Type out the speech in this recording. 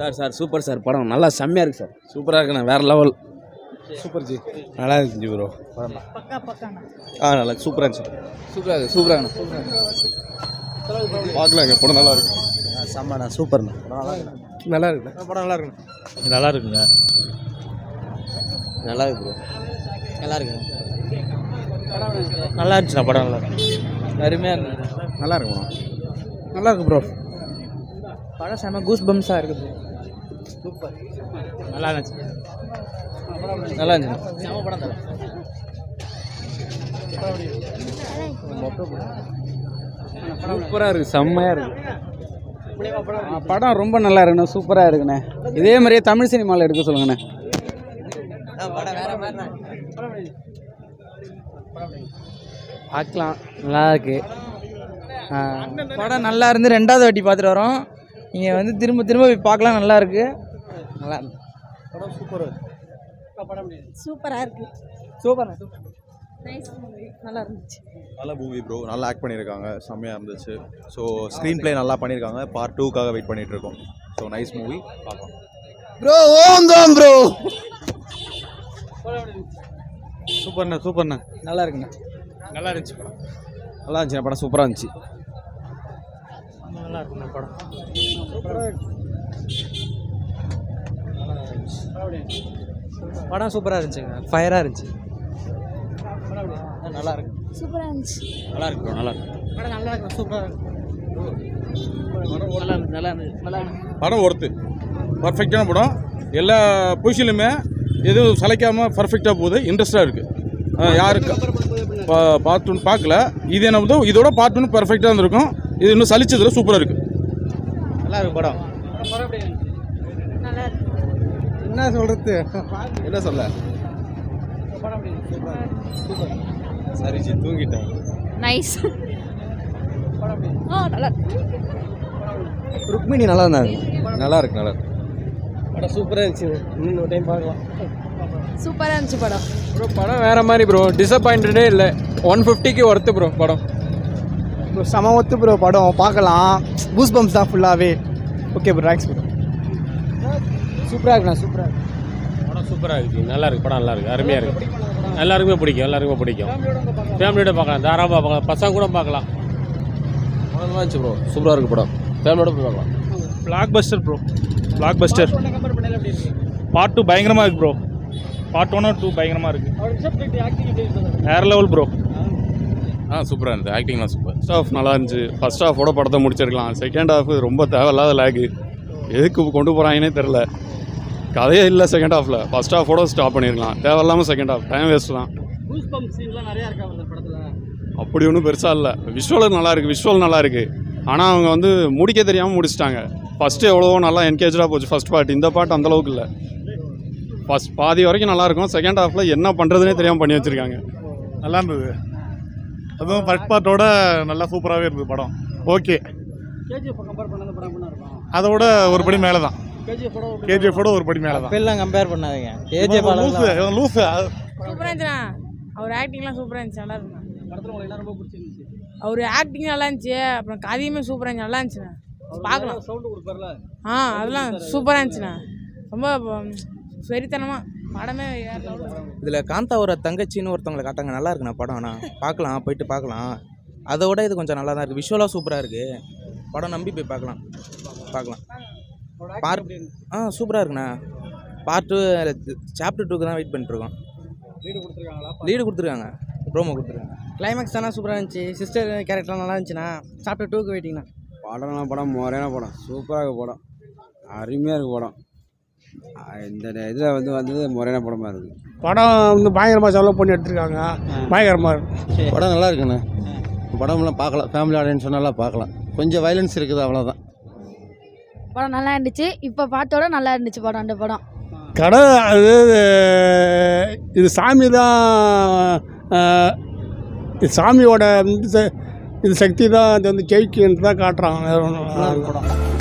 Sir sir super sir படம். நல்லா செம்மையாக இருக்குது சார். சூப்பராக இருக்குண்ணா வேறு லெவல் சூப்பர் ஜி. நல்லா இருந்துச்சு ப்ரோ ஆ நல்லா சூப்பராக இருந்துச்சு. சூப்பராக இருக்குது சூப்பராக பார்க்கலாங்க படம் நல்லா இருக்கு. செம்மண்ணா சூப்பர்ண்ணா. நல்லா இருக்கு. படம் நல்லா இருக்குண்ணா. நல்லா இருக்குங்க நல்லா இருக்கு ப்ரோ நல்லா இருக்குங்க நல்லா இருந்துச்சுண்ணா படம் நல்லா அருமையாக இருந்தது நல்லா இருக்கு படம் நல்லா இருக்கு ப்ரோ படம் செம்ம கூஸ் பம்ஸாக இருக்குது சூப்பர். நல்லா இருந்துச்சு. நல்லா இருந்துச்சு. செம்ம படம் தலை சூப்பராக இருக்குது செம்மையாக இருக்கு. ஆ, படம் ரொம்ப நல்லா இருக்குண்ணே சூப்பராக இருக்குண்ணே. இதே மாதிரியே தமிழ் சினிமாவில் எடுக்க சொல்லுங்கண்ணே. பார்க்கலாம் நல்லா இருக்கு. ஆ, படம் நல்லா இருந்து ரெண்டாவது வாட்டி பார்த்துட்டு வரோம். நீங்கள் வந்து திரும்ப திரும்ப போய் பார்க்கலாம் நல்லா இருக்கு. நல்லா சூப்பராக இருக்கு. சூப்பர் நல்லா இருந்துச்சு. நல்ல மூவி ப்ரோ நல்லா ஆக்ட் பண்ணியிருக்காங்க. செம்மையாக இருந்துச்சு. ஸோ ஸ்க்ரீன் ப்ளே நல்லா பண்ணியிருக்காங்க. பார்ட் டூக்காக வெயிட் பண்ணிட்டு இருக்கோம் ஸோ நைஸ் மூவி பார்க்கலாம். ப்ரோ ஓம் தான் ப்ரோ சூப்பர்ண்ணா சூப்பர்ண்ணா. நல்லா இருக்குண்ணா. நல்லா இருந்துச்சு படம். நல்லா இருந்துச்சு படம் சூப்பராக இருந்துச்சு. நல்லா இருக்குண்ணா படம். படம் சூப்பராக இருந்துச்சுங்க ஃபயராக இருந்துச்சு. நல்லா இருக்கு. சூப்பராக இருந்துச்சு. நல்லா இருக்கு நல்லா இருக்கு. படம் நல்லா இருக்கு சூப்பராக இருக்கு. நல்லா இருக்கு நல்லா இருந்துச்சு நல்லா இருக்கு படம் ஒர்த்து பர்ஃபெக்டான படம். எல்லா பொசிஷன்லையுமே எதுவும் சளைக்காமல் பர்ஃபெக்டாக போகுது. இன்ட்ரெஸ்டாக இருக்குது யாருக்கு? பா பார்ட் ஒன் பார்க்கல இது என்ன இதோட பார்ட் ஒன் பர்ஃபெக்டாக இருந்திருக்கும். இது இன்னும் சலிச்சதில் சூப்பராக இருக்குது நல்லா இருக்கு படம். நல்லா இருக்கு. என்ன சொல்கிறது என்ன சொல்ல? சரிச்சு தூங்கிட்டேன். நைஸ் ஆ நல்லா இருக்கு. ருக்மிணி நல்லா இருந்தாங்க நல்லா இருக்கு நல்லா இருக்கு. படம் சூப்பராக இருந்துச்சு. இன்னொரு டைம் பார்க்கலாம். சூப்பராக இருந்துச்சு படம். ப்ரோ படம் வேறு மாதிரி ப்ரோ டிசப்பாயிண்டடே இல்லை. ஒன் ஃபிஃப்டிக்கு ஒர்த்து ப்ரோ படம். ப்ரோ செம ஒத்து ப்ரோ படம் பார்க்கலாம். பூஸ் பம்ப்ஸ் தான் ஃபுல்லாகவே ஓகே ப்ரோ தேங்க்ஸ் ப்ரோ சூப்பராக இருக்குண்ணா சூப்பராக படம் சூப்பராக இருக்குது நல்லா இருக்கு படம் நல்லா இருக்கு. அருமையாக இருக்கு. எல்லாருக்குமே பிடிக்கும் எல்லாருக்குமே பிடிக்கும். ஃபேமிலியோட பார்க்கலாம் தாராளமாக பார்க்கலாம். பசங்க கூட பார்க்கலாம். நல்லா இருந்துச்சு ப்ரோ சூப்பராக இருக்கு படம். ஃபேமிலியோட போய் பார்க்கலாம். Blockbuster bro blockbuster part two பயங்கரமாக இருக்கு? ப்ரோ பார்ட் ஒன் டூ பயங்கரமாக இருக்குது வேறு லெவல் ப்ரோ ஆ சூப்பராக இருந்தது. ஆக்டிங்லாம் சூப்பர். ஃபஸ்ட் ஹாஃப் நல்லா இருந்துச்சு. ஃபஸ்ட் ஹாஃபோட படத்தை முடிச்சிருக்கலாம். செகண்ட் ஹாஃப் ரொம்ப தேவையில்லாத லேகு எதுக்கு கொண்டு போகிறாங்கன்னே தெரில கதையே இல்லை செகண்ட் ஹாஃபில் ஃபஸ்ட் ஹாஃபோட ஸ்டாப் பண்ணியிருக்கலாம் தேவையில்லாமல் செகண்ட் ஹாஃப் டைம் வேஸ்ட் தான். அப்படி ஒன்றும் பெருசாக இல்லை. விஷுவல் நல்லா இருக்குது விஷுவல் நல்லா இருக்குது ஆனால் அவங்க வந்து முடிக்க தெரியாமல் முடிச்சிட்டாங்க. ஃபஸ்ட்டு எவ்வளவோ நல்லா என்கேஜாக போச்சு. ஃபஸ்ட் பார்ட் இந்த பார்ட் அந்த அளவுக்கு இல்லை. ஃபஸ்ட் பாதி வரைக்கும் நல்லா இருக்கும். செகண்ட் ஹாஃபில் என்ன பண்ணுறதுனே தெரியாமல் பண்ணி வச்சுருக்காங்க. நல்லா இருந்தது. அதுவும் ஃபர்ஸ்ட் பார்ட்டோட நல்லா சூப்பராகவே இருந்தது படம். ஓகே அதோட ஒரு படி மேலே தான் கேஜிஎஃபோட ஒரு படி மேலே தான் எல்லாம் கம்பேர் பண்ணாதீங்க. ஏஜே லூஸு லூஸு சூப்பராக இருந்துச்சுண்ணா அவர் ஆக்டிங்லாம் சூப்பராக இருந்துச்சு நல்லா இருக்குண்ணா அவர் ஆக்டிங் நல்லா இருந்துச்சு அப்புறம் கதையுமே சூப்பராக இருந்துச்சு நல்லா இருந்துச்சுண்ணா பார்க்கலாம். சவுண்டு கொடுப்பார்ல. ஆ அதெல்லாம் சூப்பராக இருந்துச்சுண்ணா ரொம்ப ம், வெறித்தனமாக படமே. இதில் காந்தாவோட தங்கச்சின்னு ஒருத்தவங்களை காட்டாங்க. நல்லா இருக்குண்ணா படம். ஆனால் பார்க்கலாம் போயிட்டு பார்க்கலாம். அதை விட இது கொஞ்சம் நல்லா தான் இருக்குது விஷுவலாக சூப்பராக இருக்குது படம் நம்பி போய் பார்க்கலாம். பார்க்கலாம். பார்ட் ஆ சூப்பராக இருக்குண்ணா. பார்ட் டூ சாப்டர் டூக்கு தான் வெயிட் பண்ணிட்டுருக்கோம். லீடு கொடுத்துருக்காங்க. ப்ரோமோ கொடுத்துருக்காங்க. கிளைமேக்ஸ் தானே சூப்பராக இருந்துச்சு? சிஸ்டர் கேரக்டர்லாம் நல்லா இருந்துச்சுண்ணா? சாப்டர் டூக்கு வெயிட்டிங்கண்ணா படம்னா படம் முறையான படம். சூப்பராக இருக்கு படம். அருமையாக இருக்கு படம். இந்த இதில் வந்து வந்தது முறையான படமாக இருக்குது. படம் வந்து பயங்கரமாக செலவு பண்ணி எடுத்திருக்காங்க. பயங்கரமாக இருக்கு. படம் நல்லா இருக்குண்ணா. படம்லாம் பார்க்கலாம். ஃபேமிலி ஆடியன்ஸ் நல்லா பார்க்கலாம். கொஞ்சம் வயலன்ஸ் இருக்குது அவ்வளோதான் படம் நல்லா இருந்துச்சு. இப்போ பார்த்தோட நல்லா இருந்துச்சு படம் அந்த படம். கடை அது இது சாமி தான் இது சாமியோட இது சக்தி தான் அது வந்து ஜெயிக்குன்னு தான் காட்டுறாங்க. வேற ஒண்ணும் இல்ல.